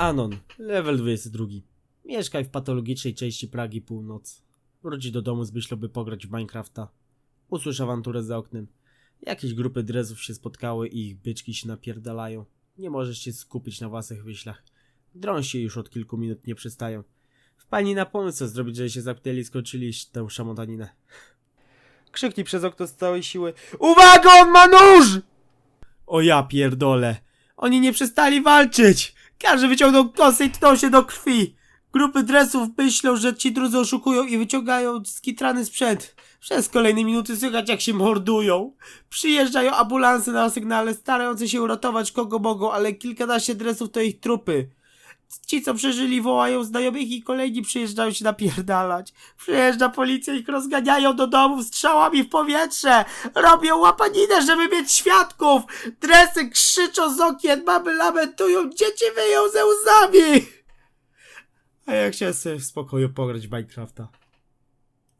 Anon, level 22. Mieszkaj w patologicznej części Pragi północ. Wróci do domu z myślą, by pograć w Minecrafta. Usłysz awanturę za oknem. Jakieś grupy drezów się spotkały i ich byczki się napierdalają. Nie możesz się skupić na własnych myślach. Drąż się już od kilku minut nie przestają. Wpadnij na pomysł, co zrobić, żeby się zamknęli i skończyli tę szamotaninę. Krzyknij przez okno z całej siły. Uwaga, on ma nóż! O ja pierdolę. Oni nie przestali walczyć! Każdy wyciągnął kosę i tknął się do krwi. Grupy dresów myślą, że ci drudzy oszukują i wyciągają skitrany sprzęt. Przez kolejne minuty słychać jak się mordują. Przyjeżdżają ambulansy na sygnale, starające się uratować kogo mogą, ale kilkanaście dresów to ich trupy. Ci, co przeżyli, wołają znajomych i kolejni przyjeżdżają się napierdalać. Przyjeżdża policja, ich rozganiają do domów strzałami w powietrze. Robią łapaninę, żeby mieć świadków. Dresy krzyczą z okien, mamy lamentują, dzieci wyją ze łzami. A ja chciałem sobie w spokoju pograć Minecrafta.